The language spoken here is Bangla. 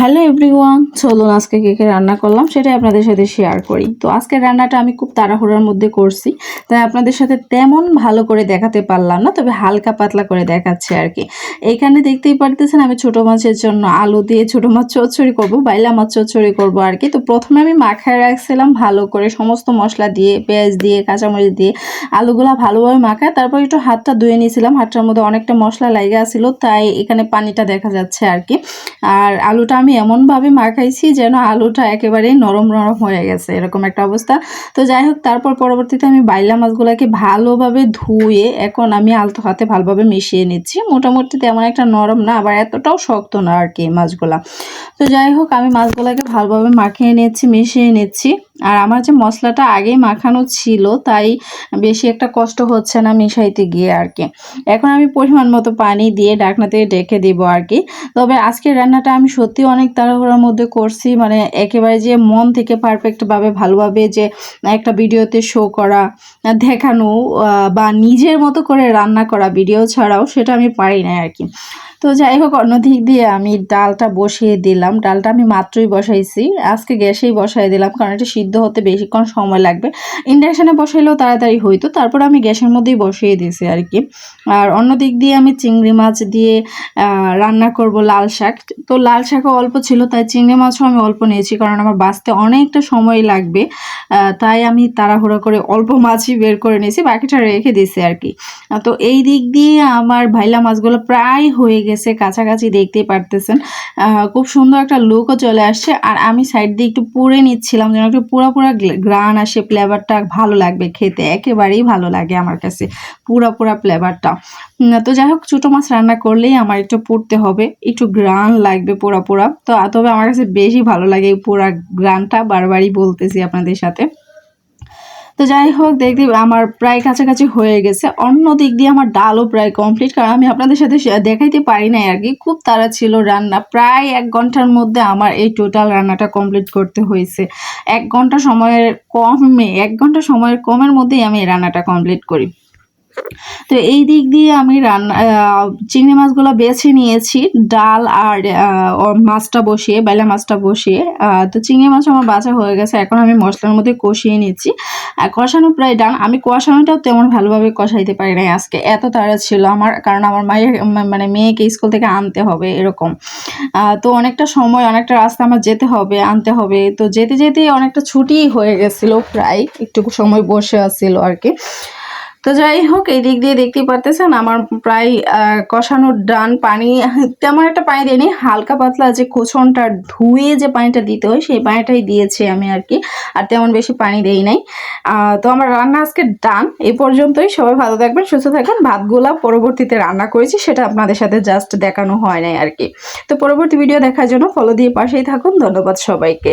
হ্যালো এভরিওয়ান, চলুন আজকে কে কে রান্না করলাম সেটাই আপনাদের সাথে শেয়ার করি। তো আজকের রান্নাটা আমি খুব তাড়াহুড়োর মধ্যে করছি, তাই আপনাদের সাথে তেমন ভালো করে দেখাতে পারলাম না, তবে হালকা পাতলা করে দেখাচ্ছি আর কি। এইখানে দেখতেই পারতেছেন আমি ছোটো মাছের জন্য আলু দিয়ে ছোটো মাছ চচ্চড়ি করব, বাইলা মাছ চচ্চড়ি করব আর কি। তো প্রথমে আমি মাখায় রাখছিলাম ভালো করে সমস্ত মশলা দিয়ে, পেঁয়াজ দিয়ে, কাঁচামরিচ দিয়ে, আলুগুলা ভালোভাবে মাখায় তারপর একটু হাতটা ধুয়ে নিয়েছিলাম, হাতটার মধ্যে অনেকটা মশলা লাগে আসছিল তাই এখানে পানিটা দেখা যাচ্ছে আর কি। আর আলুটা আমি এমনভাবে মাখাইছি যেন আলুটা একেবারেই নরম নরম হয়ে গেছে, এরকম একটা অবস্থা। তো যাই হোক, তারপর পরবর্তীতে আমি বাইলা মাছগুলোকে ভালোভাবে ধুয়ে এখন আমি আলতো হাতে ভালোভাবে মিশিয়ে নিচ্ছি। মোটামুটি তেমন একটা নরম না, আবার এতটাও শক্ত না আর কি মাছগুলা। তো যাই হোক, আমি মাছগুলোকে ভালোভাবে মাখিয়ে নিচ্ছি মিশিয়ে নিচ্ছি। আর আমার যে মশলাটা আগেই মাখানো ছিল, তাই বেশি একটা কষ্ট হচ্ছে না মিশাইতে গিয়ে আর কি। এখন আমি পরিমাণ মতো পানি দিয়ে ডাকনাতে ডেকে দিব আর কি। তবে আজকের রান্নাটা আমি সত্যি অনেক তাড়াহুড়োর মধ্যে করছি মানে একেবারে যে মন থেকে পারফেক্টভাবে ভালোভাবে যে একটা ভিডিওতে শো করা, দেখানো বা নিজের মতো করে রান্না করা ভিডিও ছাড়াও সেটা আমি পারি না আর কি। তো যাই হোক, অন্যদিক দিয়ে আমি ডালটা বসিয়ে দিলাম। ডালটা আমি মাত্রই বসাইছি। আজকে গ্যাসেই বসাই দিলাম, কারণ এটা সিদ্ধ হতে বেশিক্ষণ সময় লাগবে। ইন্ডাকশানে বসাইলেও তাড়াতাড়ি হইতো, তারপর আমি গ্যাসের মধ্যেই বসিয়ে দিয়েছি আর কি। আর অন্য দিক দিয়ে আমি চিংড়ি মাছ দিয়ে রান্না করব লাল শাক। তো লাল শাকও অল্প ছিল, তাই চিংড়ি মাছও আমি অল্প নিয়েছি, কারণ আমার বাঁচতে অনেকটা সময় লাগবে। তাই আমি তাড়াহুড়ো করে অল্প মাছই বের করে নিয়েছি, বাকিটা রেখে দিয়েছি আর কি। তো এই দিক দিয়ে আমার ভাইলা মাছগুলো প্রায় হয়ে গেছে, কাছাকাছি দেখতেই পারতেছেন। খুব সুন্দর একটা লুকও চলে আসছে। আর আমি সাইড দিয়ে একটু পুড়ে নিচ্ছিলাম, যেন একটু পুরো পুরো গ্রান আসে ফ্লেভারটা ভালো লাগবে খেতে, একেবারেই ভালো লাগে আমার কাছে পুরা পুরা ফ্লেভারটা তো যাই হোক, ছোটো মাছ রান্না করলেই আমার একটু পুড়তে হবে, একটু গ্রান লাগবে পোড়া পোড়া তো, তবে আমার কাছে বেশি ভালো লাগে এই পোড়া গ্রানটা বারবারই বলতেছি আপনাদের সাথে। তো যাই হোক দেখতে আমার প্রায় কাছাকাছি হয়ে গেছে। অন্য দিক দিয়ে আমার ডালও প্রায় কমপ্লিট কারণ আমি আপনাদের সাথে দেখাইতে পারি নাই আর কি। খুব তাড়া ছিল রান্না। প্রায় এক ঘণ্টার মধ্যে আমার এই টোটাল রান্নাটা কমপ্লিট করতে হয়েছে। এক ঘণ্টা সময়ের কমে, এক ঘণ্টা সময়ের কমের মধ্যেই আমি এই রান্নাটা কমপ্লিট করি। তো এই দিক দিয়ে আমি রান্না চিংড়ি মাছগুলো বেছে নিয়েছি, ডাল আর মাছটা বসিয়ে, বেলা মাছটা বসিয়ে। তো চিংড়ি মাছ আমার বাছা হয়ে গেছে, এখন আমি মশলার মধ্যে কষিয়ে নিচ্ছি। আর কষানো প্রায় ডান, আমি কষানোটাও তেমন ভালোভাবে কষাইতে পারি নাই আজকে, এত তাড়া ছিল আমার, কারণ আমার মায়ের মানে মেয়েকে স্কুল থেকে আনতে হবে এরকম। তো অনেকটা সময়, অনেকটা রাস্তা আমার যেতে হবে, আনতে হবে। তো যেতে যেতে অনেকটা ছুটি হয়ে গেছিল প্রায়, একটু সময় বসে আসছিল আর কি। তো যাই হোক, এই দিক দিয়ে দেখতেই পারতেছেন, আমার প্রায় কষানোর ডান পানি, তেমন একটা পানি দিইনি হালকা পাতলা যে কোচনটা ধুয়ে যে পানিটা দিতে হয়, সেই পানিটাই দিয়েছি আমি আর কি, আর তেমন বেশি পানি দেই নাই। তো আমার রান্না আজকে ডান, এ পর্যন্তই, সবাই ভালো থাকবেন, সুস্থ থাকবেন, ভাতগুলা পরবর্তীতে রান্না করেছি, সেটা আপনাদের সাথে জাস্ট দেখানো হয় নাই আর কি। তো পরবর্তী ভিডিও দেখার জন্য ফলো দিয়ে পাশেই থাকুন, ধন্যবাদ সবাইকে।